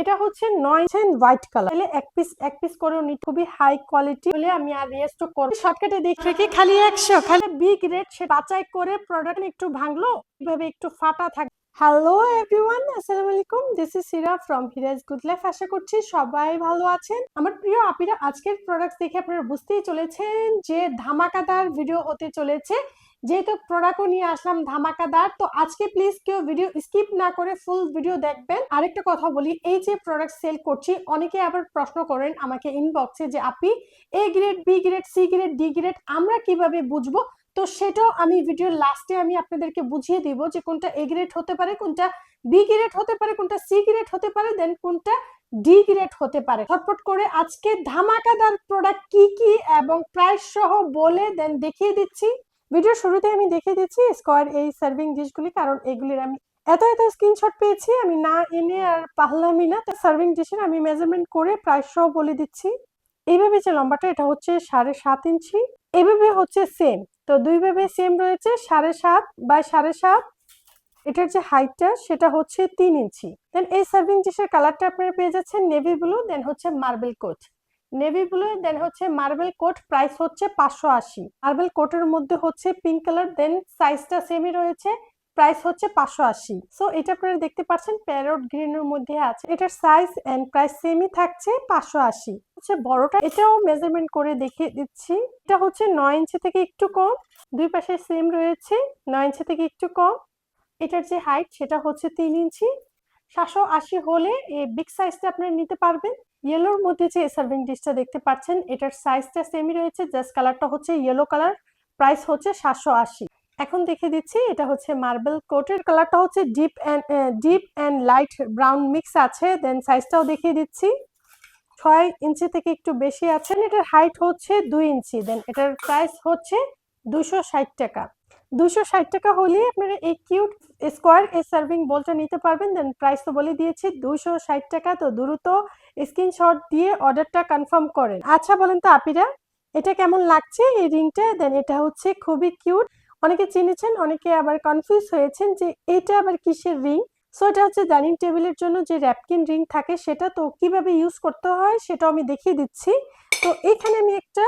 এটা হচ্ছে নয় হোয়াইট কালার তাহলে এক পিস এক পিস করেও নিতে খুবই হাই কোয়ালিটি বলে আমি আর রেস্ট করব। শর্টকাটে দেখি কি খালি একশো? খালি বিগ রেট সে বাছাই করে প্রোডাক্ট একটু ভাঙলো, এভাবে একটু ফাটা থাকে হ্যালো এভরিওয়ান আসসালামু আলাইকুম। This is Sira from Hiraj good life আশা করছি সবাই ভালো আছেন। আমার প্রিয় আপিরা, আজকের প্রোডাক্ট দেখে আপনারা বুঝতেই চলেছেন যে ধামাকাদার ভিডিও হতে চলেছে। যেহেতু প্রোডাক্টও নিয়ে আসলাম ধামাকাদার, তো আজকে প্লিজ কেউ ভিডিও স্কিপ না করে ফুল ভিডিও দেখবেন। আরেকটা কথা বলি, এই যে প্রোডাক্ট সেল করছি, অনেকে আবার প্রশ্ন করেন আমাকে ইনবক্সে যে আপনি A grade B grade C grade D grade আমরা কীভাবে বুঝব? তো সেটাও আমি ভিডিওর লাস্টে আমি আপনাদেরকে বুঝিয়ে দিব যে, কোনটা এ গ্রেড হতে পারে, কোনটা বি গ্রেড হতে পারে, কোনটা সি গ্রেড হতে পারে দেন কোনটা ডি গ্রেড হতে পারে। ছটপট করে আজকে ধামাকাদার প্রোডাক্ট কি কি এবং প্রাইস সহ বলে দেন দেখিয়ে দিচ্ছি। ভিডিও শুরুতে আমি দেখিয়ে দিচ্ছি স্কোয়ার এই সার্ভিং ডিশগুলি কারণ এগুলির আমি এত এত স্ক্রিনশট পেয়েছি, আমি না এনে আর পারলামই না। তো সার্ভিং ডিশের আমি মেজারমেন্ট করে প্রায় সহ বলে দিচ্ছি। এইভাবে যে লম্বাটা, এটা হচ্ছে সাড়ে সাত ইঞ্চি। এভাবে হচ্ছে সেম তো দুইভাবে সেম রয়েছে, সাড়ে সাত বাই সাড়ে সাত। এটার যে হাইটটা সেটা হচ্ছে তিন ইঞ্চি। দেন এই সার্ভিং ডিশের কালারটা আপনারা পেয়ে যাচ্ছেন নেভি ব্লু দেন হচ্ছে marble coat navy blue then হচ্ছে মার্বেল কোট প্রাইস হচ্ছে পাঁচশো আশি। মার্বেল কোটের মধ্যে হচ্ছে পিঙ্ক কালার দেন সাইজটা সেমই রয়েছে প্রাইস হচ্ছে পাঁচশো আশি। সো এটা আপনারা দেখতে পাচ্ছেন প্যারট গ্রিনের মধ্যে আছে। এটার সাইজ এন্ড প্রাইস সেমই থাকছে, পাঁচশো আশি। হচ্ছে বড়টা, এটাও মেজারমেন্ট করে দেখিয়ে দিচ্ছি। এটা হচ্ছে নয় ইঞ্চি থেকে একটু কম, দুই পাশে সেম রয়েছে, নয় ইঞ্চি থেকে একটু কম। এটার যে হাইট সেটা হচ্ছে তিন ইঞ্চি। সাতশো আশি হলে এই বিগ সাইজটা আপনারা নিতে পারবেন। ইয়েলোর মধ্যে যে সার্ভিং ডিশটা দেখতে পাচ্ছেন, এটার সাইজটা সেমই রয়েছে জাস্ট কালারটা হচ্ছে ইয়েলো কালার প্রাইস হচ্ছে সাতশো আশি। এখন দেখে দিচ্ছি, এটা হচ্ছে মার্বেল কোটের কালারটা হচ্ছে deep and deep and light brown mix আছে দেন সাইজটাও দেখিয়ে দিচ্ছি। ছয় ইঞ্চি থেকে একটু বেশি আছে এটার হাইট হচ্ছে দুই ইঞ্চি দেন এটার প্রাইস হচ্ছে দুশো ষাট টাকা। দুশো ষাট টাকা হলে আপনারা এই কিউট স্কোয়ার এই সার্ভিং বলটা নিতে পারবেন। দেন প্রাইস তো বলে দিয়েছি দুশো ষাট টাকা। তো দ্রুত স্ক্রিনশট দিয়ে অর্ডারটা কনফার্ম করেন। আচ্ছা বলেন তো আপিরা, এটা কেমন লাগছে এই রিংটা? দেন এটা হচ্ছে খুবই কিউট। অনেকে চিনেছেন, অনেকে আবার কনফিউজ হয়েছেন যে এটা আবার কিসের রিং? সো এটা হচ্ছে ডাইনিং টেবিলের জন্য যে র্যাপকিন রিং থাকে, সেটা তো কীভাবে ইউজ করতে হয় সেটাও আমি দেখিয়ে দিচ্ছি। তো এখানে আমি একটা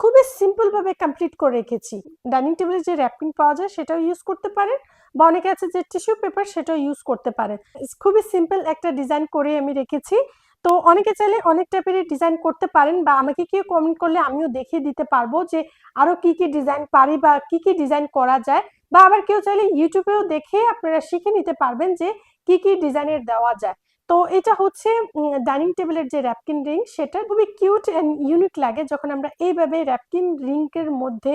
খুবই সিম্পল ভাবে কমপ্লিট করে রেখেছি। ডাইনিং টেবিলে যে র্যাপিং পাওয়া যায় সেটাও ইউজ করতে পারেন বা অনেকে আছে যে টিস্যু পেপার সেটাও ইউজ করতে পারেন। খুবই সিম্পল একটা ডিজাইন করে আমি রেখেছি। তো অনেকে চাইলে অনেক টাইপের ডিজাইন করতে পারেন বা আমাকে কেউ কমেন্ট করলে আমিও দেখিয়ে দিতে পারব যে আরও কি কি ডিজাইন পারি বা কি কি ডিজাইন করা যায় বা আবার কেউ চাইলে ইউটিউবেও দেখে আপনারা শিখে নিতে পারবেন যে কি কি ডিজাইনের দেওয়া যায়। তো এটা হচ্ছে ডাইনিং টেবিলের যে র্যাপকিন রিং সেটা খুবই কিউট অ্যান্ড ইউনিক লাগে যখন আমরা এইভাবে র্যাপকিন রিংকের মধ্যে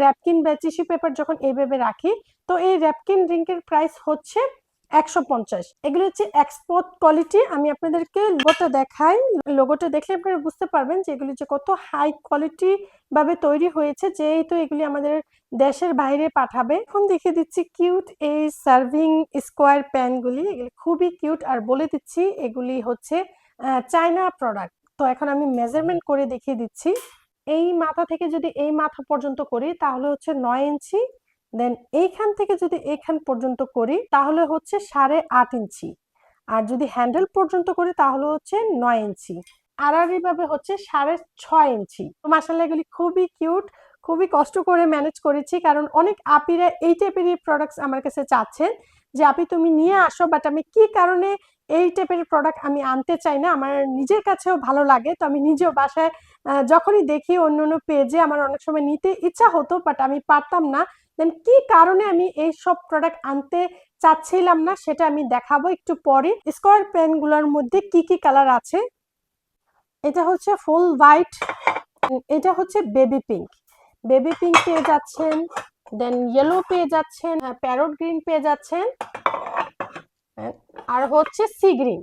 র্যাপকিন বা টিস্যু পেপার যখন এইভাবে রাখি, তো এই র্যাপকিন রিংকের প্রাইস হচ্ছে একশো পঞ্চাশ। এগুলো হচ্ছে এক্সপোর্ট কোয়ালিটি আমি আপনাদেরকে লোগোটা দেখাই। লোগোটা দেখলে আপনারা বুঝতে পারবেন যে এগুলি যে কত হাই কোয়ালিটি ভাবে তৈরি হয়েছে যেহেতু এগুলি আমাদের দেশের বাইরে পাঠাবে। এখন দেখে দিচ্ছি কিউট এই সার্ভিং স্কোয়ার প্যানগুলি এগুলি খুবই কিউট আর বলে দিচ্ছি, এগুলি হচ্ছে চায়না প্রোডাক্ট তো এখন আমি মেজারমেন্ট করে দেখিয়ে দিচ্ছি। এই মাথা থেকে যদি এই মাথা পর্যন্ত করি, তাহলে হচ্ছে নয় ইঞ্চি। দেন এইখান থেকে যদি এইখান পর্যন্ত করি, তাহলে হচ্ছে সাড়ে আট ইঞ্চি। আর যদি হ্যান্ডেল পর্যন্ত করি, তাহলে হচ্ছে নয় ইঞ্চি। আড়াআড়ি ভাবে হচ্ছে সাড়ে ছয় ইঞ্চি। মাসাল্লাহ এগুলি খুবই কিউট খুবই কষ্ট করে ম্যানেজ করেছি, কারণ অনেক আপিরা এই টাইপেরই প্রোডাক্টস আমার কাছে চাচ্ছেন যে, আপি, তুমি নিয়ে আসো বাট আমি কি কারণে এই টাইপের প্রোডাক্ট আমি আনতে চাই না? আমার নিজের কাছেও ভালো লাগে। তো আমি নিজেও বাসায় যখনই দেখি অন্য অন্য পেজে আমার অনেক সময় নিতে ইচ্ছা হতো বাট আমি পারতাম না। দেন কি কারণে আমি এই সব প্রোডাক্ট আনতে চাচ্ছিলাম না সেটা আমি দেখাবো একটু পরে। স্কোয়ার পেনগুলোর মধ্যে কি কি কালার আছে? এটা হচ্ছে ফুল হোয়াইট এটা হচ্ছে বেবি পিঙ্ক বেবি পিঙ্ক পেয়ে যাচ্ছেন দেন ইয়েলো পেয়ে যাচ্ছেন প্যারট গ্রিন পেয়ে যাচ্ছেন, আর হচ্ছে সি গ্রিন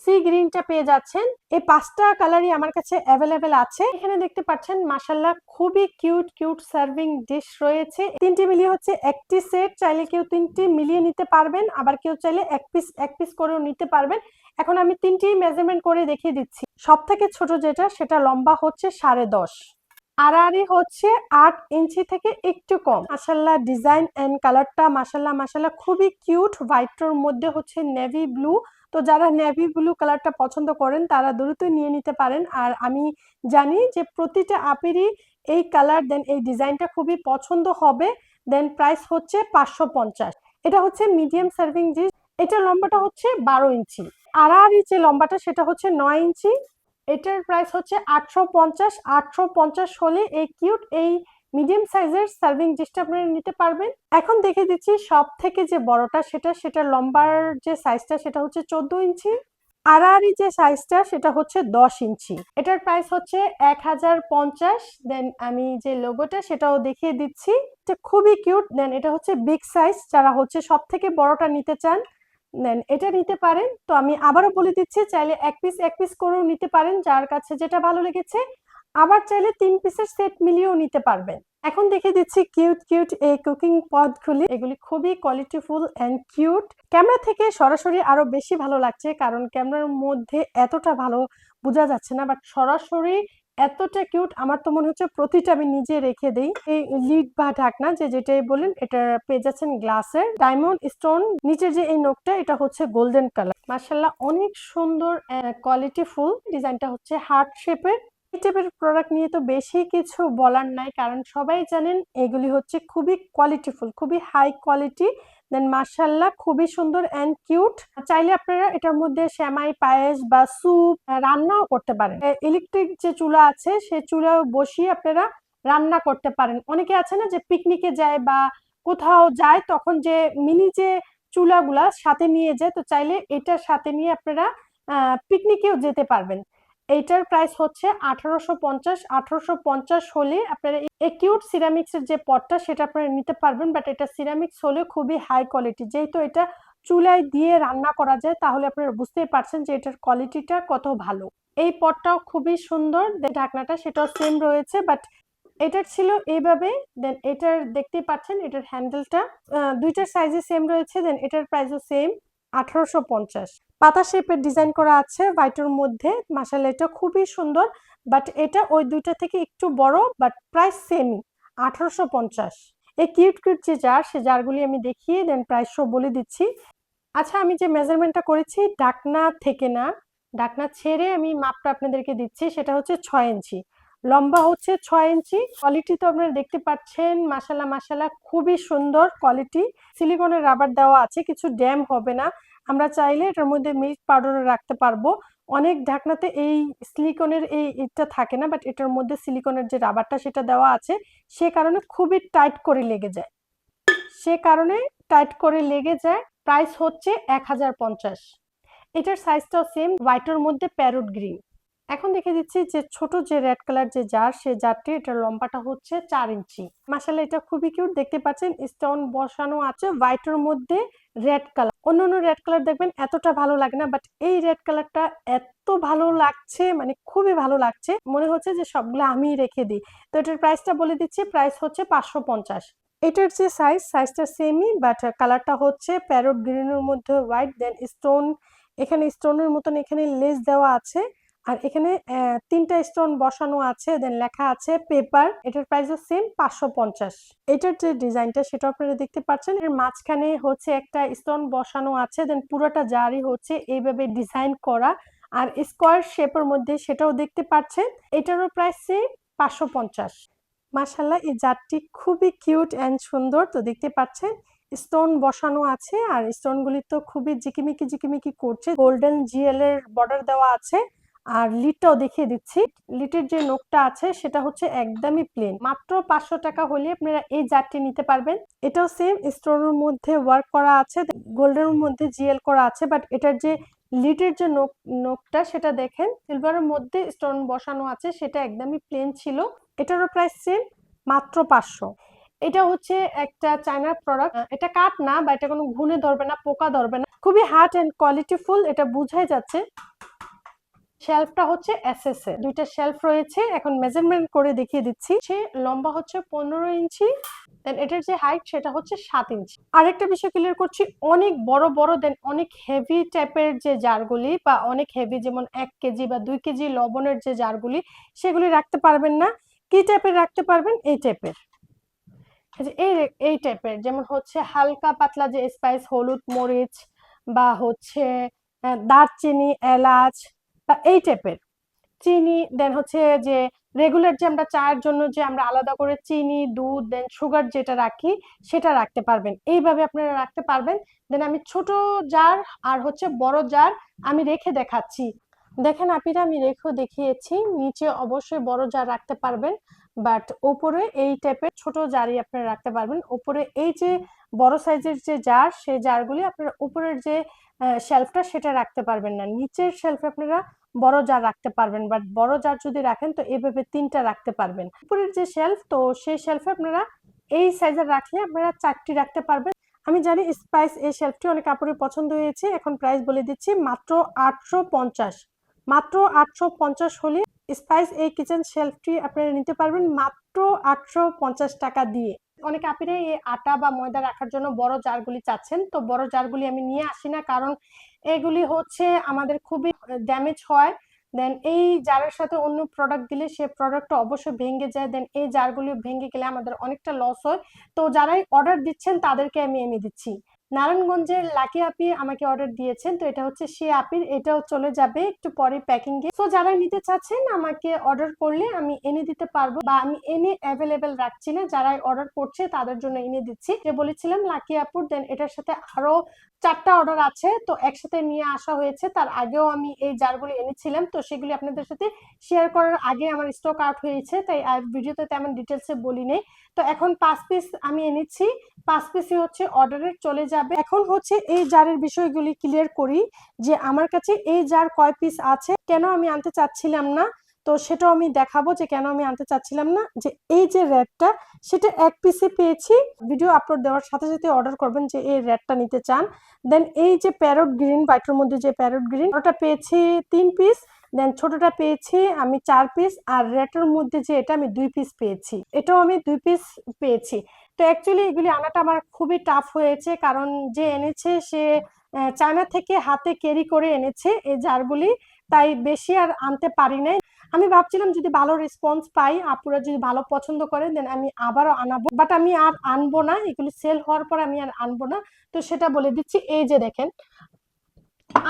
সি গ্রিনটা পেয়ে যাচ্ছেন। এই পাঁচটা কালারই আমার কাছে অ্যাভেলেবেল আছে। এখানে দেখতে পাচ্ছেন মাসাল্লাহ খুবই কিউট কিউট সার্ভিং ডিশ রয়েছে। তিনটি মিলিয়ে হচ্ছে একটি সেট চাইলে কেউ তিনটি মিলিয়ে নিতে পারবেন, আবার কেউ চাইলে এক পিস এক পিস করেও নিতে পারবেন। এখন আমি তিনটি মেজারমেন্ট করে দেখিয়ে দিচ্ছি। সব থেকে ছোট যেটা, সেটা লম্বা হচ্ছে সাড়ে দশ। আড়াআড়ি হচ্ছে আট ইঞ্চি থেকে একটু কম। মাসাল্লাহ ডিজাইন এন্ড কালারটা মাসাল্লাহ মাসাল্লাহ খুবই কিউট হোয়াইটটার মধ্যে হচ্ছে নেভি ব্লু তো যারা নেভি ব্লু কালারটা পছন্দ করেন, তারা দ্রুতই নিয়ে নিতে পারেন। আর আমি জানি যে প্রতিটা আপেরই এই কালার দেন এই ডিজাইনটা খুবই পছন্দ হবে দেন প্রাইস হচ্ছে পাঁচশো পঞ্চাশ। এটা হচ্ছে মিডিয়াম সার্ভিং ডিশ এটার লম্বাটা হচ্ছে বারো ইঞ্চি। আর আড়াআড়ি যে লম্বাটা, সেটা হচ্ছে নয় ইঞ্চি। এটার প্রাইস হচ্ছে আটশো পঞ্চাশ। আটশো পঞ্চাশ হলে এই কিউট এই মিডিয়াম সাইজের সার্ভিং ডিশটা আপনারা নিতে পারবেন। এখন দেখে দিচ্ছি সব থেকে যে বড়টা সেটা সেটা লম্বার যে সাইজটা সেটা হচ্ছে চোদ্দ ইঞ্চি, আড়াআড়ি যে সাইজটা সেটা হচ্ছে দশ ইঞ্চি। এটার প্রাইস হচ্ছে এক হাজার পঞ্চাশ। দেন আমি যে লোগোটা সেটাও দেখিয়ে দিচ্ছি। এটা খুবই কিউট দেন এটা হচ্ছে বিগ সাইজ যারা হচ্ছে সব থেকে বড়টা নিতে চান দেন এটা নিতে পারেন। তো আমি আবারও বলে দিচ্ছি, চাইলে এক পিস এক পিস করেও নিতে পারেন। যার কাছে যেটা ভালো লেগেছে আবার চাইলে তিন পিসের সেট মিলিয়েও নিতে পারবেন। এখন দেখে দিচ্ছি কিউট কিউট এই কুকিং পদগুলি এগুলি খুবই কোয়ালিটিফুল অ্যান্ড কিউট ক্যামেরা থেকে সরাসরি আরও বেশি ভালো লাগছে কারণ ক্যামেরার মধ্যে এতটা ভালো বোঝা যাচ্ছে না বাট সরাসরি এতটা কিউট আমার তো মনে হচ্ছে প্রতিটা আমি নিজে রেখে দেই। এই লিড বা ঢাকনা যে যেটাই বলেন, এটা পেয়ে যাচ্ছেন গ্লাসের ডায়মন্ড স্টোন নিচের যে এই নোকটা এটা হচ্ছে গোল্ডেন কালার মার্শাল্লাহ অনেক সুন্দর কোয়ালিটি ফুল ডিজাইনটা হচ্ছে হার্ট শেপের টাইপের প্রোডাক্ট নিয়ে তো বেশি কিছু বলার নাই, কারণ সবাই জানেন এগুলি হচ্ছে খুবই কোয়ালিটিফুল খুবই হাই কোয়ালিটি দেন মার্শাল্লাহ খুবই সুন্দর অ্যান্ড কিউট চাইলে আপনারা এটার মধ্যে শ্যামাই পায়েস বা স্যুপ রান্নাও করতে পারেন। ইলেকট্রিক যে চুলা আছে, সে চুলা বসিয়ে আপনারা রান্না করতে পারেন। অনেকে আছে না যে পিকনিকে যায় বা কোথাও যায়, তখন যে মিনি যে চুলাগুলা সাথে নিয়ে যায়, তো চাইলে এটার সাথে নিয়ে আপনারা পিকনিকেও যেতে পারবেন। এইটার প্রাইস হচ্ছে আঠারোশো পঞ্চাশ আঠারোশো পঞ্চাশ হলে আপনারা একিউট সিরামিক্স এর যে পটটা সেটা আপনারা নিতে পারবেন বাট এটা সিরামিক্স হলে খুবই হাই কোয়ালিটি যেহেতু এটা চুলায় দিয়ে রান্না করা যায়, তাহলে আপনারা বুঝতেই পারছেন যে এটার কোয়ালিটিটা কত ভালো। এই পটটাও খুবই সুন্দর ঢাকনাটা সেটাও সেম রয়েছে বাট এটার ছিল এইভাবে, দেন এটার দেখতেই পাচ্ছেন, এটার হ্যান্ডেলটা দুইটার সাইজে সেম রয়েছে, দেন এটার প্রাইসও সেম আঠারোশো পঞ্চাশ। পাতা শেপের ডিজাইন করা আছে হোয়াইটের মধ্যে। মাসাল এটা খুবই সুন্দর, বাট এটা ওই দুইটা থেকে একটু বড়, বাট প্রাইস সেমই, আঠারোশো পঞ্চাশ। এই কিউট কিউট যে জার, সে জারগুলি আমি দেখিয়ে দেন প্রাইসও বলে দিচ্ছি। আচ্ছা আমি যে মেজারমেন্টটা করেছি, ডাকনা থেকে না, ডাকনা ছেড়ে আমি মাপটা আপনাদেরকে দিচ্ছি, সেটা হচ্ছে ছয় ইঞ্চি। লম্বা হচ্ছে ছয় ইঞ্চি। কোয়ালিটি তো আপনারা দেখতে পাচ্ছেন মাসালা মাসালা খুবই সুন্দর কোয়ালিটি সিলিকনের রাবার দেওয়া আছে, কিছু ড্যাম হবে না। আমরা চাইলে এটার মধ্যে মিল্ক পাউডারও রাখতে পারব। অনেক ঢাকনাতে এই সিলিকনের এই এটা থাকে না বাট এটার মধ্যে সিলিকনের যে রাবারটা সেটা দেওয়া আছে, সে কারণে খুবই টাইট করে লেগে যায়। সে কারণে টাইট করে লেগে যায় প্রাইস হচ্ছে এক হাজার পঞ্চাশ। এটার সাইজটাও সেম হোয়াইটের মধ্যে প্যারোট গ্রিন এখন দেখে দিচ্ছি যে ছোট যে রেড কালার যে জার সে জারটি এটার লম্বাটা হচ্ছে চার ইঞ্চি। মাসালে এটা খুবই কিউট দেখতে পাচ্ছেন? স্টোন বসানো আছে হোয়াইটের মধ্যে রেড কালার অন্য অন্য রেড কালার দেখবেন এতটা ভালো লাগে না বাট এই রেড কালারটা এত ভালো লাগছে মানে খুবই ভালো লাগছে, মনে হচ্ছে যে সবগুলো আমি রেখে দিই। তো এটার প্রাইসটা বলে দিচ্ছি প্রাইস হচ্ছে পাঁচশো পঞ্চাশ। এটার যে সাইজ সাইজটা সেমই বাট কালারটা হচ্ছে প্যারোট গ্রিনের মধ্যে হোয়াইট দেন স্টোন এখানে স্টোনের মতন এখানে লেস দেওয়া আছে। আর এখানে তিনটা স্টোন বসানো আছে দেন লেখা আছে পেপার এটার প্রাইস সেম পাঁচশো পঞ্চাশ। এটার যে ডিজাইনটা সেটা আপনারা দেখতে পাচ্ছেন। এর মাঝখানে হচ্ছে একটা স্টোন বসানো আছে দেন পুরোটা জারি হচ্ছে এইভাবে ডিজাইন করা। আর স্কোয়ার শেপের মধ্যে সেটাও দেখতে পাচ্ছেন, এটারও প্রাইস সেম পাঁচশো পঞ্চাশ। মাসাল্লাহ এই জারটি খুবই কিউট অ্যান্ড সুন্দর। তো দেখতে পাচ্ছেন স্টোন বসানো আছে, আর স্টোনগুলি তো খুবই জিকিমিকি জিকিমিকি করছে। গোল্ডেন জিএল এর বর্ডার দেওয়া আছে। আর লিটটাও দেখিয়ে দিচ্ছি। লিটের যে নোকটা আছে, সেটা হচ্ছে একদমই প্লেন মাত্র পাঁচশো টাকা হলে আপনারা এই জারটি নিতে পারবেন। এটাও সেম স্টোনের মধ্যে ওয়ার্ক করা আছে গোল্ডেনের মধ্যে জিএল করা আছে বাট এটার যে লিটের যে নোক নোকটা সেটা দেখেন সিলভারের মধ্যে স্টোন বসানো আছে, সেটা একদমই প্লেন ছিল। এটারও প্রাইস সেম মাত্র পাঁচশো। এটা হচ্ছে একটা চায়নার প্রোডাক্ট এটা কাঠ না বা এটা কোনো ঘুনে ধরবে না, পোকা ধরবে না। খুবই হার্ড অ্যান্ড কোয়ালিটিফুল এটা বুঝাই যাচ্ছে। শেলফটা হচ্ছে এসএস এ দুইটা শেলফ রয়েছে। এখন মেজারমেন্ট করে দেখিয়ে দিচ্ছি। সে লম্বা হচ্ছে পনেরো ইঞ্চি দেন এটার যে হাইট সেটা হচ্ছে সাত ইঞ্চি। আরেকটা বিষয় ক্লিয়ার করছি, অনেক বড় বড় দেন অনেক হেভি টাইপের যে জারগুলি বা অনেক হেভি যেমন এক কেজি বা দুই কেজি লবণের যে জারগুলি, সেগুলি রাখতে পারবেন না। কি টাইপের রাখতে পারবেন? এই টাইপের এই এই টাইপের যেমন হচ্ছে হালকা পাতলা যে স্পাইস হলুদ মরিচ বা হচ্ছে দারচিনি, এলাচ এই টাইপের চিনি দেন হচ্ছে যে রেগুলার যে আমরা চায়ের জন্য যে আমরা আলাদা করে চিনি, দুধ দেন সুগার যেটা রাখি, সেটা রাখতে পারবেন। এইভাবে আপনারা রাখতে পারবেন। দেন আমি ছোট জার আর হচ্ছে বড় জার আমি রেখে দেখাচ্ছি। দেখেন আপিরা, আমি রেখেও দেখিয়েছি। নিচে অবশ্যই বড় জার রাখতে পারবেন। বাট ওপরে এই টাইপের ছোট জারই আপনারা রাখতে পারবেন। ওপরে এই যে বড় সাইজের যে জার সেই জারগুলি আপনারা উপরের যে শেলফটা সেটা রাখতে পারবেন না। নিচের শেলফে আপনারা বড় জার রাখতে পারবেন বাট বড় জার যদি রাখেন তো এভাবে তিনটা রাখতে পারবেন। উপরের যে শেলফ তো সেই শেলফে আপনারা এই সাইজের রাখলে আপনারা চারটি রাখতে পারবেন। আমি জানি স্পাইস এই শেলফটি অনেক কাপড়ের পছন্দ হয়েছে, এখন প্রাইস বলে দিচ্ছি মাত্র আটশো পঞ্চাশ। মাত্র আটশো পঞ্চাশ হলে স্পাইস এই কিচেন শেলফটি আপনারা নিতে পারবেন মাত্র আটশো পঞ্চাশ টাকা দিয়ে। অনেক আপিরে এই আটা বা ময়দা রাখার জন্য বড় জারগুলি চাচ্ছেন, তো বড় জারগুলি আমি নিয়ে আসি না, কারণ এগুলি হচ্ছে আমাদের খুবই ড্যামেজ হয়। দেন এই জারের সাথে অন্য প্রোডাক্ট দিলে সে প্রোডাক্টটা অবশ্যই ভেঙে যায়। দেন এই জারগুলি ভেঙে গেলে আমাদের অনেকটা লস হয়। তো যারাই অর্ডার দিচ্ছেন তাদেরকে আমি এনে দিচ্ছি। নারায়ণগঞ্জের লাকি আপি আমাকে অর্ডার দিয়েছেন, তো এটা হচ্ছে সে আপির, এটাও চলে যাবে একটু পরে প্যাকিং এ। তো যারা নিতে চাচ্ছেন আমাকে অর্ডার করলে আমি এনে দিতে পারব বা আমি এনে অ্যাভেলেবেল রাখছি না, যারাই অর্ডার করছে তাদের জন্য এনে দিচ্ছি। যে বলেছিলাম লাকি আপুর দেন এটার সাথে আরও চারটা অর্ডার আছে, তো একসাথে নিয়ে আসা হয়েছে। তার আগেও আমি এই জারগুলি এনেছিলাম, তো সেগুলি আপনাদের সাথে শেয়ার করার আগে আমার স্টক আউট হয়েছে, তাই আর ভিডিওতে তেমন ডিটেলসে বলি নেই তো এখন পাঁচ পিস আমি এনেছি। পাঁচ পিসই হচ্ছে অর্ডারের চলে যাবে। এখন হচ্ছে এই জারের বিষয়গুলি ক্লিয়ার করি যে আমার কাছে এই জার কয় পিস আছে, কেন আমি আনতে চাচ্ছিলাম না? তো সেটাও আমি দেখাবো যে কেন আমি আনতে চাচ্ছিলাম না। যে এই যে র্যাটটা সেটা এক পিসে পেয়েছি। ভিডিও আপলোড দেওয়ার সাথে সাথে অর্ডার করবেন যে এই র্যাটটা নিতে চান। দেন এই যে প্যারট গ্রিন বাইটের মধ্যে যে প্যারট গ্রিন ওটা পেয়েছি তিন পিস দেন ছোটটা পেয়েছি আমি চার পিস আর রেটের মধ্যে যে এটা আমি দুই পিস পেয়েছি, এটাও আমি দুই পিস পেয়েছি। তো অ্যাকচুয়ালি এগুলি আনাটা আমার খুবই টাফ হয়েছে কারণ যে এনেছে সে চায়না থেকে হাতে ক্যারি করে এনেছে এই জারগুলি, তাই বেশি আর আনতে পারি নাই। আমি ভাবছিলাম যদি ভালো রেসপন্স পাই, আপুরা যদি ভালো পছন্দ করে দেন আমি আবারও আনাবো। বাট আমি আর আনব না, এগুলি সেল হওয়ার পর আমি আর আনব না। তো সেটা বলে দিচ্ছি, এই যে দেখেন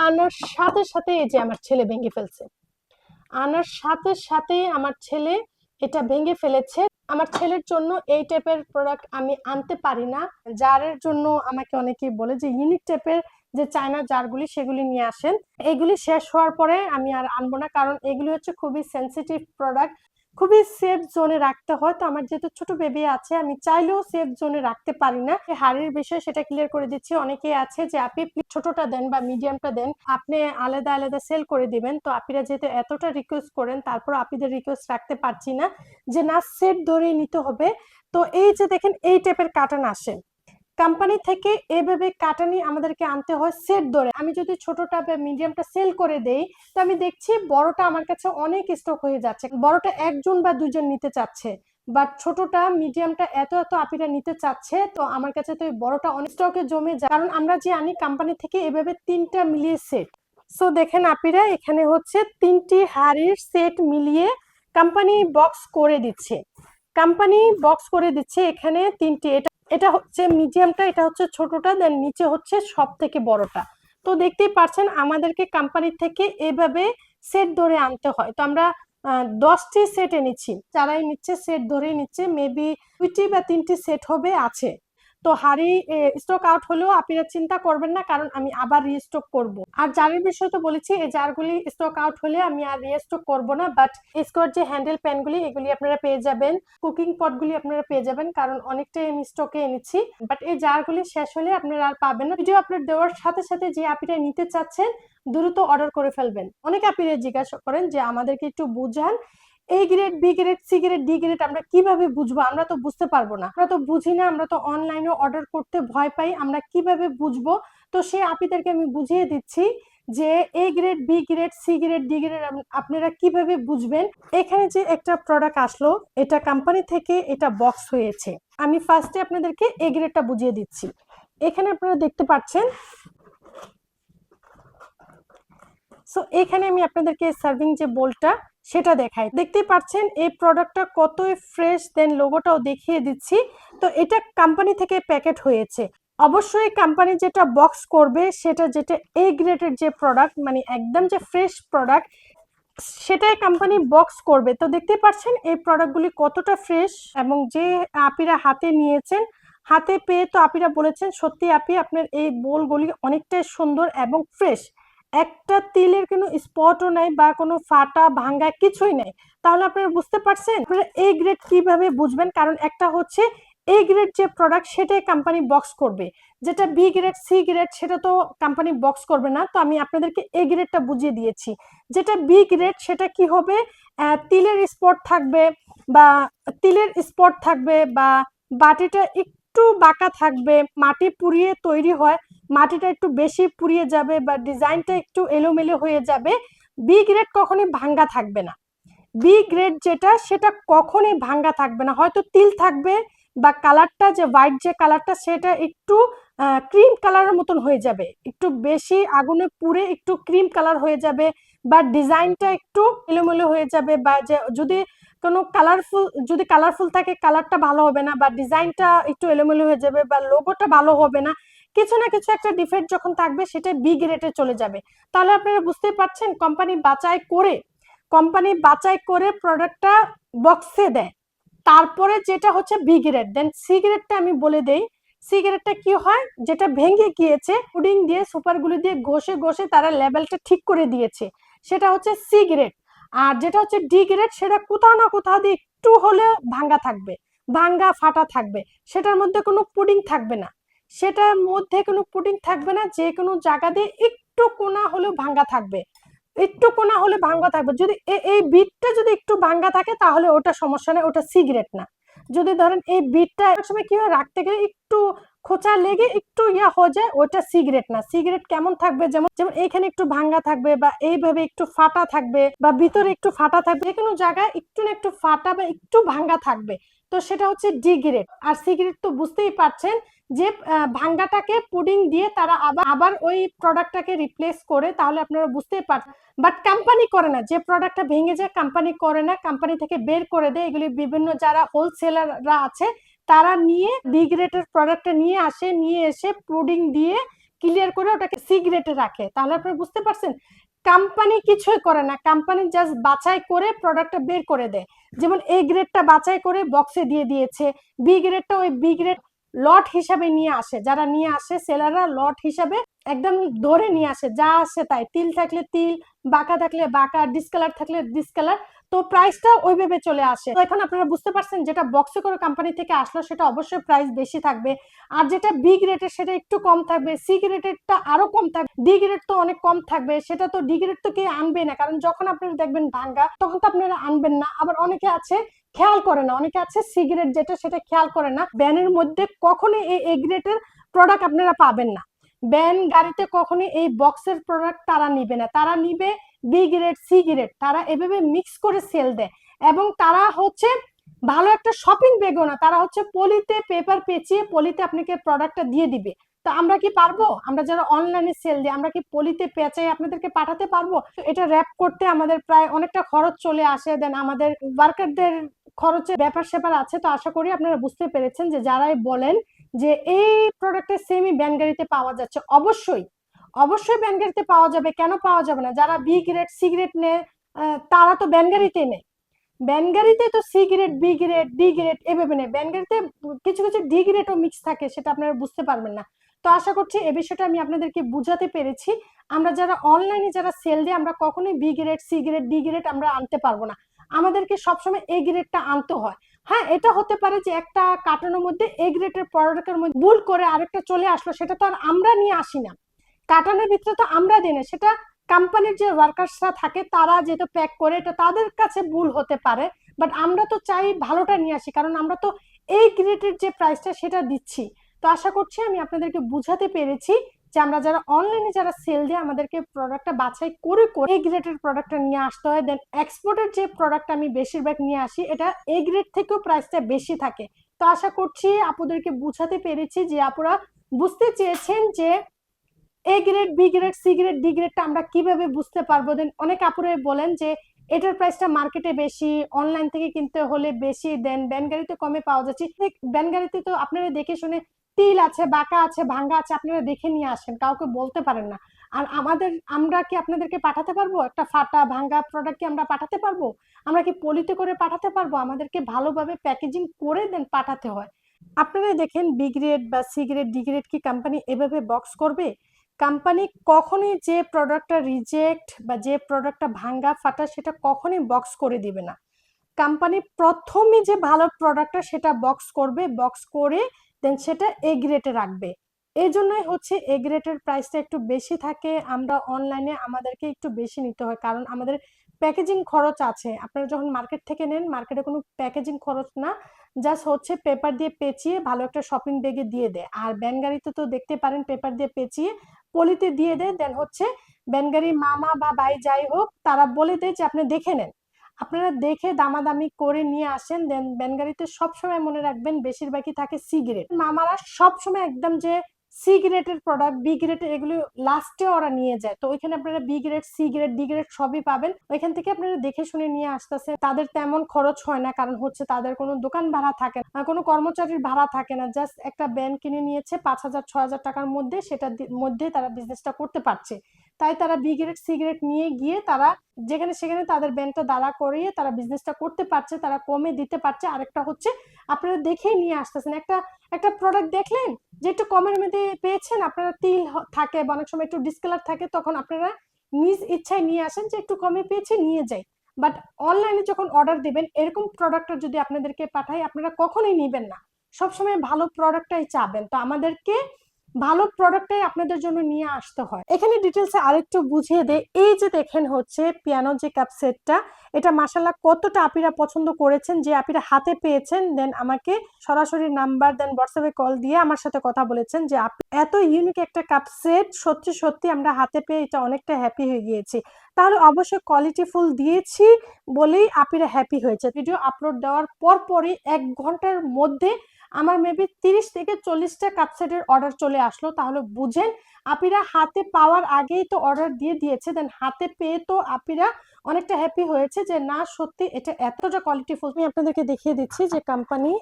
আনার সাথে সাথে এই যে আমার ছেলে ভেঙে ফেলছে। আনার সাথে সাথে আমার ছেলে এটা ভেঙে ফেলেছে। আমার ছেলের জন্য এই টাইপের প্রোডাক্ট আমি আনতে পারি না। জারের জন্য আমাকে অনেকেই বলে যে ইউনিক টাইপের যে চায়না জারগুলি, সেগুলি নিয়ে আসেন। এগুলি শেষ হওয়ার পরে আমি আর আনব না, কারণ এগুলি হচ্ছে খুবই সেন্সিটিভ প্রোডাক্ট খুবই সেফ জোনে রাখতে হয়। তো আমার যেহেতু ছোট বেবি আছে, আমি চাইলেও সেফ জোনে রাখতে পারি না। হাড়ির বিষয়ে সেটা ক্লিয়ার করে দিচ্ছি। অনেকেই আছে যে, আপনি ছোটটা দেন বা মিডিয়ামটা দেন, আপনি আলাদা আলাদা সেল করে দিবেন। তো আপনারা যেহেতু এতটা রিকোয়েস্ট করেন তারপর আপনাদের রিকোয়েস্ট রাখতে পারছি না যে, না সেট ধরে নিতে হবে। তো এই যে, দেখেন, এই টাইপের কাটান আসে। কোম্পানি থেকে এভাবে কাটানি আমাদেরকে আনতে হয় সেট ধরে। আমি যদি ছোটটা বা মিডিয়ামটা সেল করে দেই, তো আমি দেখছি বড়টা আমার কাছে অনেক স্টক হয়ে যাচ্ছে। বড়টা একজন বা দুজন নিতে চাচ্ছে বাট ছোটটা, মিডিয়ামটা এত এত আপিরা নিতে চাচ্ছে, তো আমার কাছে তো এই বড়টা অনেক স্টকে জমে যায়। কারণ আমরা যে আনি কোম্পানি থেকে এভাবে তিনটা মিলিয়ে সেট সো দেখেন আপিরা, এখানে হচ্ছে তিনটি হাড়ির সেট মিলিয়ে কোম্পানি বক্স করে দিচ্ছে। কোম্পানি বক্স করে দিচ্ছে এখানে তিনটি। এটা এটা হচ্ছে মিডিয়ামটা এটা হচ্ছে ছোটটা দেন নিচে হচ্ছে সব থেকে বড়টা। তো দেখতেই পাচ্ছেন আমাদেরকে কোম্পানি থেকে এভাবে সেট ধরে আনতে হয়। তো আমরা দশটি সেট এনেছি। যারাই নিচ্ছে সেট ধরে নিচ্ছে। মেবি দুইটি বা তিনটি সেট হবে, আছে। তো হাড়ি স্টক আউট হলেও আপনারা চিন্তা করবেন না, কারণ আমি আবার রিস্টক করব। আর জারের বিষয় তো বলেছি, এই জারগুলি স্টক আউট হলে আমি আর রিস্টক করব না বাট স্কোর যে হ্যান্ডেল প্যানগুলি এগুলি আপনারা পেয়ে যাবেন কুকিং পটগুলি আপনারা পেয়ে যাবেন, কারণ অনেকটাই আমি স্টকে এনেছি বাট এই জারগুলি শেষ হলে আপনারা আর পাবেন না। ভিডিও আপলোড দেওয়ার সাথে সাথে যে আপিটা নিতে চাচ্ছেন, দ্রুত অর্ডার করে ফেলবেন। অনেক আপিরা জিজ্ঞাসা করেন যে আমাদেরকে একটু বুঝান এই grade B grade C grade D grade আমরা কীভাবে বুঝব? আমরা তো বুঝতে পারব না। আমরা তো বুঝি না, আমরা তো অনলাইনে অর্ডার করতে ভয় পাই। আমরা কীভাবে বুঝব? তো সে আপিদেরকে আমি বুঝিয়ে দিচ্ছি যে A grade B grade C grade D grade আপনারা কীভাবে বুঝবেন? এখানে যে একটা প্রোডাক্ট আসলো, এটা কোম্পানি থেকে এটা বক্স হয়েছে। আমি ফার্স্টে আপনাদেরকে এ গ্রেডটা বুঝিয়ে দিচ্ছি। এখানে আপনারা দেখতে পাচ্ছেন সো এখানে আমি আপনাদেরকে সার্ভিং যে বোলটা সেটা দেখাই দেখতে পাচ্ছেন এই প্রোডাক্টটা কতই ফ্রেশ দেন লোগোটাও দেখিয়ে দিচ্ছি। তো এটা কোম্পানি থেকে প্যাকেট হয়েছে। অবশ্যই কোম্পানি যেটা বক্স করবে, সেটা যেটা এ গ্রেডের যে প্রোডাক্ট মানে একদম যে ফ্রেশ প্রোডাক্ট সেটাই কোম্পানি বক্স করবে। তো দেখতে পাচ্ছেন এই প্রোডাক্টগুলি কতটা ফ্রেশ এবং যে আপিরা হাতে নিয়েছেন, হাতে পেয়ে তো আপিরা বলেছেন, সত্যি আপি, আপনার এই বোলগুলি অনেকটাই সুন্দর এবং ফ্রেশ একটা তিলের কোনো স্পটও নাই বা কোনো ফাটা, ভাঙ্গা কিছুই নাই। তাহলে আপনারা বুঝতে পারছেন? আপনারা এই গ্রেড কীভাবে বুঝবেন? কারণ একটা হচ্ছে এ গ্রেড যে প্রোডাক্ট সেটাই কোম্পানি বক্স করবে। যেটা বি গ্রেড সি গ্রেড সেটা তো কোম্পানি বক্স করবে না। তো আমি আপনাদেরকে এ গ্রেডটা বুঝিয়ে দিয়েছি। যেটা বি গ্রেড সেটা কি হবে? তিলের স্পট থাকবে বা তিলের স্পট থাকবে বা বাটিটা একটু বাঁকা থাকবে, মাটি পুড়িয়ে তৈরি হয়, মাটিটা একটু বেশি পুড়িয়ে যাবে বা ডিজাইনটা একটু এলোমেলো হয়ে যাবে বি গ্রেড কখনোই ভাঙ্গা থাকবে না। বি গ্রেড যেটা, সেটা কখনোই ভাঙ্গা থাকবে না। হয়তো তিল থাকবে বা কালারটা যে হোয়াইট যে কালারটা, সেটা একটু ক্রিম কালারের মতন হয়ে যাবে। একটু বেশি আগুনে পুড়ে একটু ক্রিম কালার হয়ে যাবে বা ডিজাইনটা একটু এলোমেলো হয়ে যাবে বা যে, যদি কোনো কালারফুল যদি কালারফুল থাকে কালারটা ভালো হবে না বা ডিজাইনটা একটু এলোমেলো হয়ে যাবে বা লোগোটা ভালো হবে না, কিছু না কিছু একটা ডিফেক্ট যখন থাকবে, সেটা বি গ্রেডে চলে যাবে। তাহলে আপনারা বুঝতেই পারছেন কোম্পানি বাছাই করে কোম্পানি বাছাই করে প্রোডাক্টটা বক্সে দেয়। তারপরে যেটা হচ্ছে বি গ্রেড দেন সি গ্রেডটা আমি বলে দেই সি গ্রেডটা কি হয়? যেটা ভেঙে গিয়েছে পুডিং দিয়ে সুপারগুলো দিয়ে ঘষে ঘষে তারা লেভেলটা ঠিক করে দিয়েছে। সেটা হচ্ছে সি গ্রেড আর যেটা হচ্ছে ডি গ্রেড সেটা কোথাও না কোথাও দিয়ে একটু হলেও ভাঙ্গা থাকবে, ভাঙ্গা ফাটা থাকবে। সেটার মধ্যে কোনো পুডিং থাকবে না। সেটার মধ্যে কোনো পুডিং থাকবে না, যে কোনো জায়গা দিয়ে একটু কোনা হলেও ভাঙ্গা থাকবে। একটু কোনা হলে ভাঙ্গা থাকবে। যদি এই বিটটা যদি একটু ভাঙ্গা থাকে, তাহলে ওটা সমস্যা নেই, ওটা সিগারেট না। যদি ধরেন এই বিটটা এক সময় কি হয়, রাখতে গেলে একটু খোঁচা লেগে একটু ইয়া হয়ে যায় ওটা সিগারেট না। সিগারেট কেমন থাকবে? যেমন যেমন এইখানে একটু ভাঙ্গা থাকবে বা এইভাবে একটু ফাটা থাকবে বা ভিতরে একটু ফাটা থাকবে যে কোনো জায়গায় একটু না একটু ফাটা বা একটু ভাঙ্গা থাকবে। তো সেটা হচ্ছে ডি গ্রেড আর সিগারেট তো বুঝতেই পারছেন যে ভাঙ্গাটাকে পুডিং দিয়ে তারা আবার আবার ওই প্রোডাক্টটাকে রিপ্লেস করে, তাহলে আপনারা বুঝতেই পারছেন। বাট কোম্পানি করে না। যে প্রোডাক্টটা ভেঙে যায় কোম্পানি করে না। কোম্পানি থেকে বের করে দেয়। এগুলি বিভিন্ন যারা হোলসেলাররা আছে তারা নিয়ে গ্রেডের প্রোডাক্টটা নিয়ে আসে, নিয়ে এসে পুডিং দিয়ে ক্লিয়ার করে ওটাকে সি গ্রেডে রাখে। তাহলে আপনারা বুঝতে পারছেন কোম্পানি কিছুই করে না। কোম্পানি জাস্ট বাছাই করে প্রোডাক্টটা বের করে দেয়। যেমন এ গ্রেডটা বাছাই করে বক্সে দিয়ে দিয়েছে। বি গ্রেডটা ওই বি গ্রেড লট হিসাবে নিয়ে আসে। যারা নিয়ে আসে সেলাররা লট হিসাবে একদম ধরে নিয়ে আসে। যা আসে তাই। তিল থাকলে তিল, বাঁকা থাকলে বাঁকা ডিসকালার থাকলে ডিসকালার তো প্রাইসটা ওইভাবে চলে আসে। তো এখন আপনারা বুঝতে পারছেন যেটা বক্সে করে কোম্পানি থেকে আসলো, সেটা অবশ্যই প্রাইস বেশি থাকবে। আর যেটা বি গ্রেডের সেটা একটু কম থাকবে। সি গ্রেডেরটা আরও কম থাকবে ডি গ্রেড তো অনেক কম থাকবে। সেটা তো ডি গ্রেড তো কেউ আনবে না। কারণ যখন আপনারা দেখবেন ভাঙ্গা, তখন তো আপনারা আনবেন না। আবার অনেকে আছে, খেয়াল করে না। অনেকে আছে সিগারেট যেটা, সেটা খেয়াল করে না। ব্যানের মধ্যে কখনোই এই এ গ্রেডের প্রোডাক্ট আপনারা পাবেন না। ব্যান গাড়িতে কখনোই এই বক্সের প্রোডাক্ট তারা নিবে না। তারা নিবে বি গ্রেড সি গ্রেড তারা এভাবে মিক্স করে সেল দেয়। এবং তারা হচ্ছে ভালো একটা শপিং ব্যাগও না। তারা হচ্ছে পলিতে পেপার পেঁচিয়ে পলিতে আপনাকে প্রোডাক্টটা দিয়ে দিবে। তো আমরা কি পারব? আমরা যারা অনলাইনে সেল দিই, আমরা কি পলিতে পেঁচাই আপনাদেরকে পাঠাতে পারব? এটা র্যাপ করতে আমাদের প্রায় অনেকটা খরচ চলে আসে। দেন আমাদের ওয়ার্কারদের খরচের ব্যাপার স্যাপার আছে। তো আশা করি আপনারা বুঝতে পেরেছেন যে যারাই বলেন যে এই প্রোডাক্টের সেমই ব্যান গাড়িতে পাওয়া যাচ্ছে। অবশ্যই অবশ্যই ব্যান গাড়িতে পাওয়া যাবে। কেন পাওয়া যাবে না? যারা বি গ্রেড সিগারেট নেয় তারা তো ব্যান গাড়িতে নেয়। ব্যান গাড়িতে তো C grade B grade D grade এভাবে নেয়। ব্যান গাড়িতে কিছু কিছু ডি গ্রেডও মিক্স থাকে, সেটা আপনারা বুঝতে পারবেন না। তো আশা করছি এ বিষয়টা আমি আপনাদেরকে বুঝাতে পেরেছি। আমরা যারা অনলাইনে যারা সেল দিই আমরা কখনোই B grade C grade D grade আমরা আনতে পারব না। আমাদেরকে সবসময় এ গ্রেডটা আনতে হয়। হ্যাঁ এটা হতে পারে যে একটা কার্টনের মধ্যে এ গ্রেডের প্রোডাক্টের মধ্যে ভুল করে আরেকটা চলে আসলো, সেটা তো আর আমরা নিয়ে আসি না। কার্টনের ভিতরে তো আমরা দিই না, সেটা কোম্পানির যে ওয়ার্কার্সরা থাকে, তারা যেহেতু প্যাক করে, এটা তাদের কাছে ভুল হতে পারে বাট আমরা তো চাই ভালোটা নিয়ে আসি, কারণ আমরা তো এই গ্রেডের যে প্রাইসটা সেটা দিচ্ছি। তো আশা করছি আমি আপনাদেরকে বুঝাতে পেরেছি। যে আমরা যারা অনলাইনে যারা সেল দিয়ে আমাদেরকে প্রোডাক্টটা বাছাই করে করে এই গ্রেডের প্রোডাক্টটা নিয়ে আসতে হয় দেন এক্সপোর্টের যে প্রোডাক্ট আমি বেশিরভাগ নিয়ে আসি, এটা এই গ্রেড থেকেও প্রাইসটা বেশি থাকে। তো আশা করছি আপুদেরকে বুঝাতে পেরেছি যে আপুরা বুঝতে চেয়েছেন যে A grade B grade C grade D গ্রেডটা আমরা কীভাবে বুঝতে পারব। দেন অনেক আপুরে বলেন যে এটার প্রাইসটা মার্কেটে বেশি অনলাইন থেকে কিনতে হলে বেশি দেন ব্যান গাড়িতে কমে পাওয়া যাচ্ছে। ব্যান গাড়িতে তো আপনারা দেখে শুনে তিল আছে, বাঁকা আছে, ভাঙ্গা আছে আপনারা দেখে নিয়ে আসেন, কাউকে বলতে পারেন না। আর আমাদের, আমরা কি আপনাদেরকে পাঠাতে পারব? একটা ফাটা, ভাঙ্গা প্রোডাক্ট কি আমরা পাঠাতে পারব? আমরা কি পলিতে করে পাঠাতে পারব? আমাদেরকে ভালোভাবে প্যাকেজিং করে দেন, পাঠাতে হয়। আপনারা দেখেন বি গ্রেড বা সি গ্রেড ডি গ্রেড কি কোম্পানি এভাবে বক্স করবে? কোম্পানি কখনই যে প্রোডাক্টটা রিজেক্ট বা যে প্রোডাক্টটা ভাঙ্গা, ফাটা, সেটা কখনই বক্স করে দিবে না। কোম্পানি প্রথমে যে ভালো প্রোডাক্টটা সেটা বক্স করবে। বক্স করে দেন সেটা এ গ্রেডে রাখবে এই জন্যই হচ্ছে এ গ্রেডের প্রাইসটা একটু বেশি থাকে। আমরা অনলাইনে আমাদেরকে একটু বেশি নিতে হয়। কারণ আমাদের প্যাকেজিং খরচ আছে। আপনারা যখন মার্কেট থেকে নেন মার্কেটে কোনো প্যাকেজিং খরচ না। জাস্ট হচ্ছে পেপার দিয়ে পেঁচিয়ে ভালো একটা শপিং ব্যাগে দিয়ে দেয়। আর ব্যান গাড়িতে তো দেখতে পারেন পেপার দিয়ে পেঁচিয়ে পলিতে দিয়ে দেয়। দেন হচ্ছে ব্যান গাড়ির মামা বা ভাই যাই হোক, তারা বলে দেয় যে, আপনি দেখে নেন। আপনারা দেখে দামাদামি করে নিয়ে আসেন, দেন ব্যান গাড়িতে সবসময় মনে রাখবেন বেশিরভাগই থাকে সিগারেট। মামারা সবসময় একদম যে সি গ্রেডের প্রোডাক্ট বি গ্রেডের এগুলো লাস্টে ওরা নিয়ে যায়। তো ওইখানে আপনারা B grade C grade D grade সবই পাবেন। ওইখান থেকে আপনারা দেখে শুনে নিয়ে আসতেছে তাদের তেমন খরচ হয় না, কারণ হচ্ছে তাদের কোনো দোকান ভাড়া থাকে না, কোনো কর্মচারীর ভাড়া থাকে না। জাস্ট একটা ব্যান কিনে নিয়েছে পাঁচ হাজার ছ হাজার টাকার মধ্যে সেটার মধ্যে তারা বিজনেসটা করতে পারছে। তাই তারা বি সিগারেট নিয়ে গিয়ে তারা যেখানে সেখানে তাদের ব্যাংকটা দাঁড়া করিয়ে তারা বিজনেসটা করতে পারছে, তারা কমে দিতে পারছে। আরেকটা হচ্ছে, আপনারা দেখেই নিয়ে আসতেছেন। একটা একটা প্রোডাক্ট দেখলেন যে একটু কমের মধ্যে পেয়েছেন, আপনারা তিল থাকে বা অনেক সময় একটু ডিসকালার থাকে, তখন আপনারা নিজ ইচ্ছায় নিয়ে আসেন যে একটু কমে পেয়েছি, নিয়ে যাই। বাট অনলাইনে যখন অর্ডার দিবেন, এরকম প্রোডাক্টটা যদি আপনাদেরকে পাঠাই, আপনারা কখনোই নিবেন না। সবসময় ভালো প্রোডাক্টটাই চাবেন। তো আমাদেরকে ভালো প্রোডাক্টটাই আপনাদের জন্য নিয়ে আসতে হয়। এখানে ডিটেলসে আরেকটু বুঝিয়ে দে এই যে দেখেন হচ্ছে পিয়ানো যে কাপ সেটটা এটা মাসাল্লাহ কতটা আপিরা পছন্দ করেছেন, যে আপিরা হাতে পেয়েছেন দেন আমাকে সরাসরি নাম্বার দেন হোয়াটসঅ্যাপে কল দিয়ে আমার সাথে কথা বলেছেন যে এত ইউনিক একটা কাপ সেট সত্যি সত্যি আমরা হাতে পেয়ে এটা অনেকটা হ্যাপি হয়ে গিয়েছি। তাহলে অবশ্যই কোয়ালিটি ফুল দিয়েছি বলেই আপিরা হ্যাপি হয়েছে। ভিডিও আপলোড দেওয়ার পর পরই এক ঘণ্টার মধ্যে আমার মেবি তিরিশ থেকে চল্লিশটা কাপ সেটের অর্ডার চলে আসলো। তাহলে বুঝেন, আপিরা হাতে পাওয়ার আগেই তো অর্ডার দিয়ে দিয়েছে দেন হাতে পেয়ে তো আপিরা অনেকটা হ্যাপি হয়েছে যে, না, সত্যি এটা এতটা কোয়ালিটি ফুল আমি আপনাদেরকে দেখিয়ে দিচ্ছি যে কোম্পানি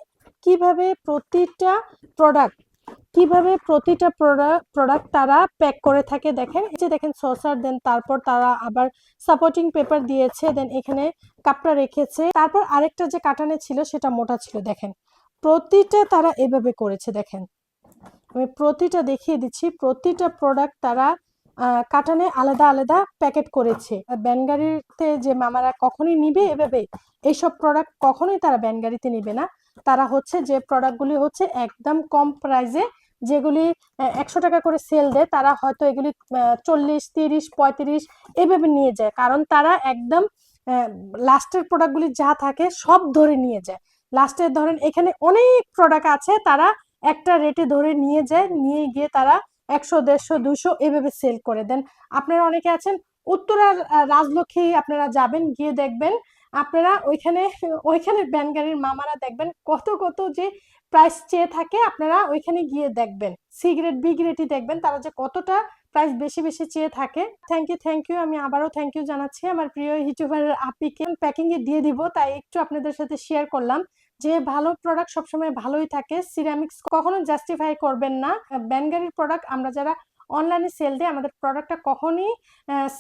কীভাবে প্রতিটা প্রোডাক্ট কীভাবে প্রতিটা প্রোডাক্ট তারা প্যাক করে থাকে। দেখেন, এই যে দেখেন সসার দেন তারপর তারা আবার সাপোর্টিং পেপার দিয়েছে দেন এখানে কাপটা রেখেছে। তারপর আরেকটা যে কাটানে ছিল, সেটা মোটা ছিল। দেখেন প্রতিটা তারা এভাবে করেছে, দেখেন। আমি প্রতিটা দেখিয়ে দিচ্ছি, প্রতিটা প্রোডাক্ট তারা কাটানে আলাদা আলাদা প্যাকেট করেছে। ব্যানগাড়িতে যে মামারা কখনই নিবে এভাবে, এইসব প্রোডাক্ট কখনোই তারা ব্যানগাড়িতে নিবে না। তারা হচ্ছে যে প্রোডাক্টগুলি হচ্ছে একদম কম প্রাইসে যেগুলি একশো টাকা করে সেল দেয়, তারা হয়তো এগুলি চল্লিশ, তিরিশ, পঁয়ত্রিশ এভাবে নিয়ে যায়। কারণ তারা একদম লাস্টের প্রোডাক্টগুলি যা থাকে সব ধরে নিয়ে যায়। লাস্টে ধরেন এখানে অনেক প্রোডাক্ট আছে, তারা একটা রেটে ধরে নিয়ে যায়, নিয়ে গিয়ে তারা একশো, দেড়শো, দুশো এভাবে সেল করে দেন। আপনারা অনেকে আছেন উত্তরার রাজলক্ষ্মী আপনারা যাবেন, গিয়ে দেখবেন, আপনারা ওইখানে ওইখানে ব্যান গাড়ির মামারা দেখবেন কত কত যে প্রাইস চেয়ে থাকে, আপনারা ওইখানে গিয়ে দেখবেন। সিগারেট বিগ্রেটই দেখবেন, তারা যে কতটা প্রাইস বেশি বেশি চেয়ে থাকে। থ্যাংক ইউ থ্যাংক ইউ আমি আবারও থ্যাংক ইউ জানাচ্ছি। আমার প্রিয় ইউটিউবার আপিকে প্যাকিং এ দিয়ে দিব, তাই একটু আপনাদের সাথে শেয়ার করলাম। যে ভালো প্রোডাক্ট সবসময় ভালোই থাকে সিরামিক্স কখনো জাস্টিফাই করবেন না। ব্যানগাড়ির প্রোডাক্ট আমরা যারা অনলাইনে সেল দিই, আমাদের প্রোডাক্টটা কখনই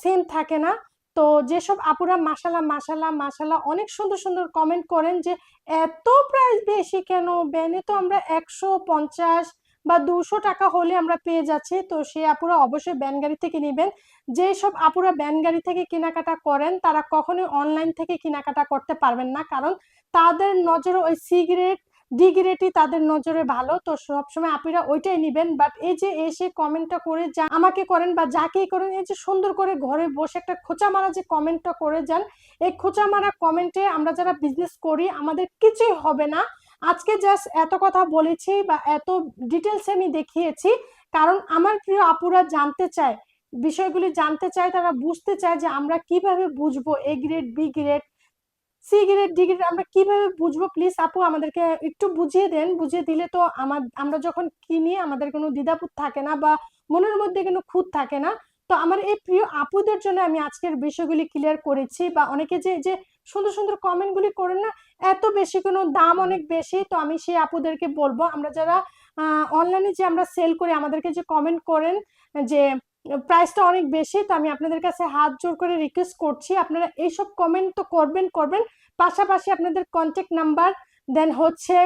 সেম থাকে না। তো যেসব আপুরা মাসালা মাসালা মাসালা অনেক সুন্দর সুন্দর কমেন্ট করেন যে, এত প্রাইস বেশি কেন? ব্যানে তো আমরা একশো পঞ্চাশ বা দুশো টাকা হলে আমরা পেয়ে যাচ্ছি। তো সেই আপুরা অবশ্যই ব্যান গাড়ি থেকে নেবেন। যেসব আপুরা ব্যান গাড়ি থেকে কেনাকাটা করেন, তারা কখনোই অনলাইন থেকে কেনাকাটা করতে পারবেন না। কারণ তাদের নজরে ওই সিগারেট ডিগ্রেটই তাদের নজরে ভালো। তো সবসময় আপনারা ওইটাই নিবেন। বাট এই যে এসে কমেন্টটা করে যা, আমাকে করেন বা যাকেই করেন, এই যে সুন্দর করে ঘরে বসে একটা খোঁচা মারা যে কমেন্টটা করে যান, এই খোঁচা মারা কমেন্টে আমরা যারা বিজনেস করি, আমাদের কিছুই হবে না। আজকে জাস্ট এত কথা বলেছি বা এত ডিটেলস আমি দেখিয়েছি। কারণ আমার প্রিয় আপুরা জানতে চায়, বিষয়গুলি জানতে চায়, তারা বুঝতে চায় যে আমরা কীভাবে বুঝব A grade B grade C grade D grade আমরা কীভাবে বুঝব? প্লিজ আপু আমাদেরকে একটু বুঝিয়ে দেন। বুঝিয়ে দিলে তো আমার আমরা যখন কিনি আমাদের কোনো দ্বিধাপুত থাকে না বা মনের মধ্যে কোনো খুঁত থাকে না। তো আমার এই প্রিয় আপুদের জন্য আমি আজকের বিষয়গুলি ক্লিয়ার করেছি বা অনেকে যে যে সুন্দর সুন্দর কমেন্টগুলি করেন না এত বেশি কোনো দাম অনেক বেশি। তো আমি সেই আপুদেরকে বলব আমরা যারা অনলাইনে যে আমরা সেল করি আমাদেরকে যে কমেন্ট করেন যে প্রাইসটা অনেক বেশি তো আমি আপনাদের কাছে হাত জোর করে রিকোয়েস্ট করছি। আপনারা এইসব কমেন্ট তো করবেন করবেন। পাশাপাশি আপনাদের কন্ট্যাক্ট নাম্বার দেন হচ্ছে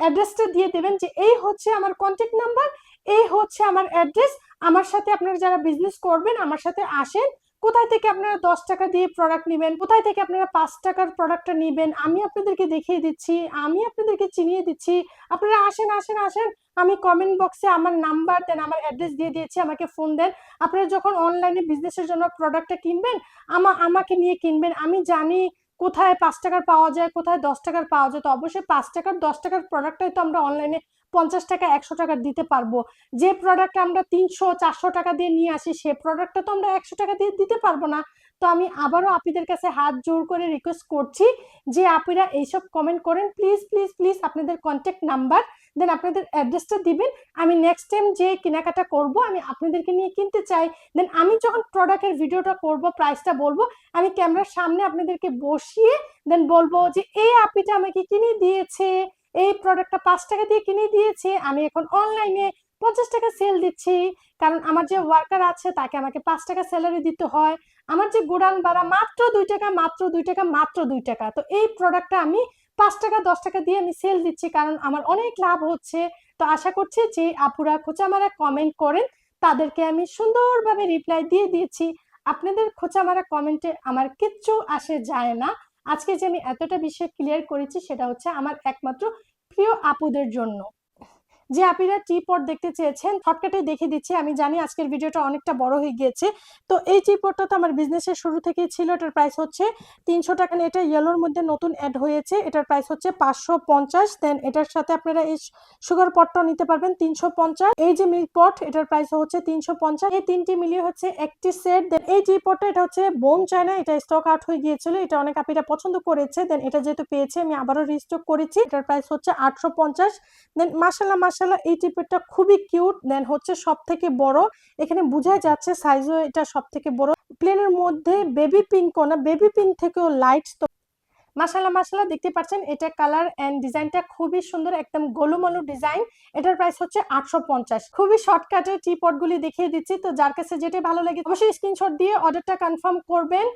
অ্যাড্রেসটা দিয়ে দেবেন যে এই হচ্ছে আমার কন্ট্যাক্ট নাম্বার এই হচ্ছে আমার অ্যাড্রেস আমার সাথে আপনারা যারা বিজনেস করবেন, আমার সাথে আসেন, কোথায় থেকে আপনারা দশ টাকা দিয়ে প্রোডাক্ট নেবেন, কোথায় থেকে আপনারা পাঁচ টাকার প্রোডাক্টটা নেবেন, আমি আপনাদেরকে দেখিয়ে দিচ্ছি, আমি আপনাদেরকে চিনিয়ে দিচ্ছি, আপনারা আসেন আসেন আসেন, আমি কমেন্ট বক্সে আমার নাম্বার দেন আমার অ্যাড্রেস দিয়ে দিয়েছি, আমাকে ফোন দেন, আপনারা যখন অনলাইনে বিজনেসের জন্য প্রোডাক্টটা কিনবেন, আমা, আমাকে নিয়ে কিনবেন, আমি জানি কোথায় পাঁচ টাকার পাওয়া যায়, কোথায় দশ টাকার পাওয়া যায়, তো অবশ্যই পাঁচ টাকার, দশ টাকার প্রোডাক্টটাই তো আমরা অনলাইনে পঞ্চাশ টাকা, একশো টাকা দিতে পারব। যে প্রোডাক্ট আমরা তিনশো, চারশো টাকা দিয়ে নিয়ে আসি, সে প্রোডাক্টটা তো আমরা একশো টাকা দিয়ে দিতে পারব না। তো আমি আবারও আপনাদের কাছে হাত জোর করে রিকোয়েস্ট করছি যে আপনারা এইসব কমেন্ট করেন। প্লিজ প্লিজ প্লিজ আপনাদের কন্ট্যাক্ট নাম্বার দেন আপনাদের অ্যাড্রেসটা দিবেন। আমি নেক্সট টাইম যে কেনাকাটা করব, আমি আপনাদেরকে নিয়ে কিনতে চাই। দেন আমি যখন প্রোডাক্টের ভিডিওটা করব প্রাইসটা বলব, আমি ক্যামেরার সামনে আপনাদেরকে বসিয়ে দেন বলব যে, এই আপিটা আমাকে কিনে দিয়েছে। এই প্রোডাক্টটা পাঁচ টাকা দিয়ে কিনে দিয়েছে। আমি এখন অনলাইনে পঞ্চাশ টাকা সেল দিচ্ছি। কারণ আমার যে ওয়ার্কার আছে, তাকে আমাকে পাঁচ টাকা স্যালারি দিতে হয়। আমার যে গোডাউন ভাড়া মাত্র দুই টাকা, মাত্র দুই টাকা, মাত্র দুই টাকা। তো এই প্রোডাক্টটা আমি পাঁচ টাকা, দশ টাকা দিয়ে আমি সেল দিচ্ছি কারণ আমার অনেক লাভ হচ্ছে। তো আশা করছি যে আপুরা খোঁচামারা কমেন্ট করেন, তাদেরকে আমি সুন্দরভাবে রিপ্লাই দিয়ে দিয়েছি। আপনাদের খোঁচামারা কমেন্টে আমার কিচ্ছু আসে যায় না। আজকে যে আমি এতটা বিষয় ক্লিয়ার করেছি সেটা হচ্ছে আমার একমাত্র প্রিয় আপুদের জন্য। যে আপিরা টি পট দেখতে চেয়েছেন শর্টকাটে দেখে দিচ্ছি। আমি জানি আজকের ভিডিওটা অনেকটা বড় হয়ে গিয়েছে। তো এই টি পটটা তো আমার বিজনেসের শুরু থেকেই ছিল। এটার প্রাইস হচ্ছে তিনশো টাকা। এটা ইয়েলোর মধ্যে নতুন অ্যাড হয়েছে। এটার প্রাইস হচ্ছে পাঁচশো পঞ্চাশ। দেন এটার সাথে আপনারা এই সুগার পটটাও নিতে পারবেন তিনশো পঞ্চাশ। এই যে মিল্ক পট এটার প্রাইস হচ্ছে তিনশো পঞ্চাশ। এই তিনটি মিলিয়ে হচ্ছে একটি সেট দেন এই টি পটটা এটা হচ্ছে বোন চায়না। এটা স্টক আউট হয়ে গিয়েছিল। এটা অনেক আপিরা পছন্দ করেছে। দেন এটা যেহেতু পেয়েছে, আমি আবারও রিস্টক করেছি। এটার প্রাইস হচ্ছে আটশো পঞ্চাশ। দেন মাসাল্লাহ মাসাল্লাহ এই টিপেরটা খুবই কিউট দেন হচ্ছে সব থেকে বড়, এখানে বোঝা যাচ্ছে সাইজও এটা সব থেকে বড় প্লেনের মধ্যে বেবি পিঙ্ক না বেবি পিঙ্ক থেকেও লাইট তো। মাসাল্লাহ মাসাল্লাহ দেখতে পাচ্ছেন, এটা কালার এন্ড ডিজাইনটা খুবই সুন্দর, একদম গোলুমলু ডিজাইন এটার প্রাইস হচ্ছে আটশো পঞ্চাশ। খুবই শর্টকাটে টি পটগুলি দেখিয়ে দিচ্ছি, তো যার কাছে যেটা ভালো লাগে, অবশ্যই স্ক্রিনশট দিয়ে অর্ডারটা কনফার্ম করবেন।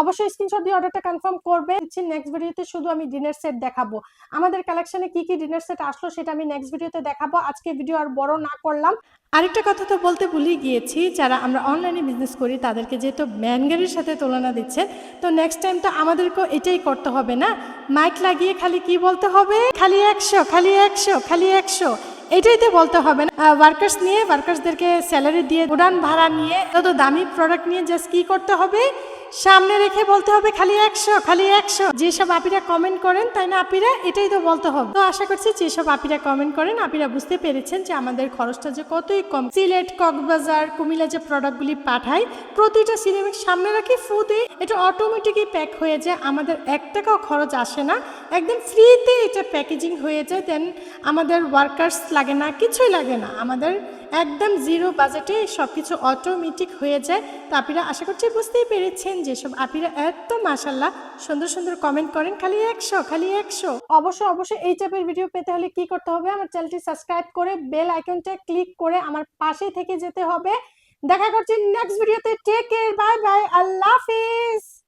অবশ্যই স্ক্রিনশট দিয়ে অর্ডারটা কনফার্ম করবে। দিচ্ছি নেক্সট ভিডিওতে শুধু আমি ডিনার সেট দেখাবো। আমাদের কালেকশনে কি কি ডিনার সেট আসলো সেটা আমি নেক্সট ভিডিওতে দেখাবো। আজকে ভিডিও আর বড় না করলাম। আরেকটা কথা তো বলতে ভুলে গিয়েছি, যারা আমরা অনলাইনে বিজনেস করি, তাদেরকে যেহেতু ম্যান গাড়ির সাথে তুলনা দিচ্ছে, তো নেক্সট টাইম তো আমাদেরকেও এটাই করতে হবে না? মাইক লাগিয়ে খালি কি বলতে হবে? খালি একশো খালি একশো খালি একশো। এটাই তো বলতে হবে না। ওয়ার্কার্স নিয়ে ওয়ার্কার্সদেরকে স্যালারি দিয়ে উড়ান ভাড়া নিয়ে তত দামি প্রোডাক্ট নিয়ে জাস্ট কি করতে হবে? সামনে রেখে বলতে হবে খালি একশো খালি একশো। যেসব আপিরা কমেন্ট করেন, তাই না আপিরা? এটাই তো বলতে হবে। তো আশা করছি যেসব আপিরা কমেন্ট করেন, আপিরা বুঝতে পেরেছেন যে আমাদের খরচটা যে কতই কম। সিলেট, কক্সবাজার, কুমিল্লা যে প্রোডাক্টগুলি পাঠাই, প্রতিটা সিনেমিক সামনে রাখি ফু এটা অটোমেটিকই প্যাক হয়ে যায়। আমাদের এক টাকাও খরচ আসে না। একদম ফ্রিতে এটা প্যাকেজিং হয়ে যায়। দেন আমাদের ওয়ার্কার্স লাগে না, কিছুই লাগে না। আমাদের একদম জিরো বাজেটে সব কিছু অটোমেটিক হয়ে যায়। তো আপিরা আশা করছি বুঝতেই পেরেছেন যেসব আপিরা এত মাসাল্লাহ সুন্দর সুন্দর কমেন্ট করেন, খালি একশো খালি একশো। অবশ্যই অবশ্যই এই টাইপের ভিডিও পেতে হলে কি করতে হবে? আমার চ্যানেলটি সাবস্ক্রাইব করে বেল আইকনটা ক্লিক করে আমার পাশে থেকে যেতে হবে। দেখা করছি নেক্সট ভিডিওতে take care bye bye Allah হাফিজ।